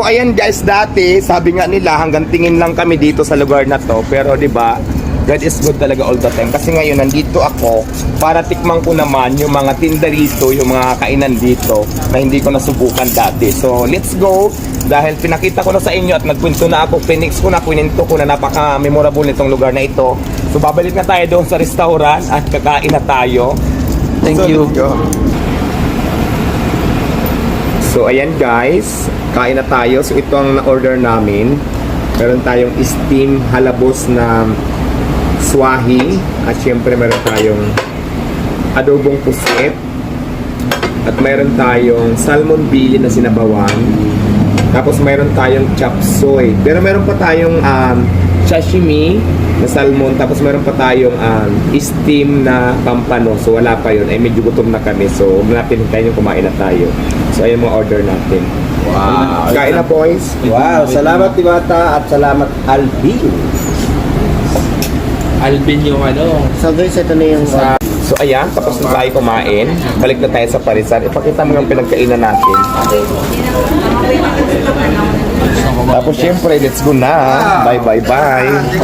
So, ayan guys, dati, sabi nga nila, hanggang tingin lang kami dito sa lugar na to. Pero di ba God is good talaga all the time. Kasi ngayon, nandito ako para tikman ko naman yung mga tinda dito, yung mga kainan dito na hindi ko nasubukan dati. So, let's go. Dahil pinakita ko na sa inyo at nagkwento na ako, pinix ko na, kwininto ko na napaka-memorable nitong lugar na ito. So, babalik na tayo doon sa restaurant at kakain na tayo. Thank So, you. So, ayan guys, kain na tayo. So, ito ang na-order namin. Meron tayong steam halabos na swahi. At syempre, meron tayong adobong pusit. At meron tayong salmon bili na sinabawan. Tapos meron tayong chop suey. Pero meron pa tayong um, sashimi na salmon. Tapos meron pa tayong um, steam na pampano. So wala pa yun. Ay medyo gutom na kami. So natin tayo kumain na tayo. So ayun mga order natin. Wow. Kain na boys. Wow, salamat Diwata at salamat Alvin. Alvin yung ano. So guys, ito na yung Sa, so ayan, tapos na tayo kumain. Balik na tayo sa Parisan. Ipakita mo yung pinagkainan natin. Tapos syempre, let's go na. Bye bye bye.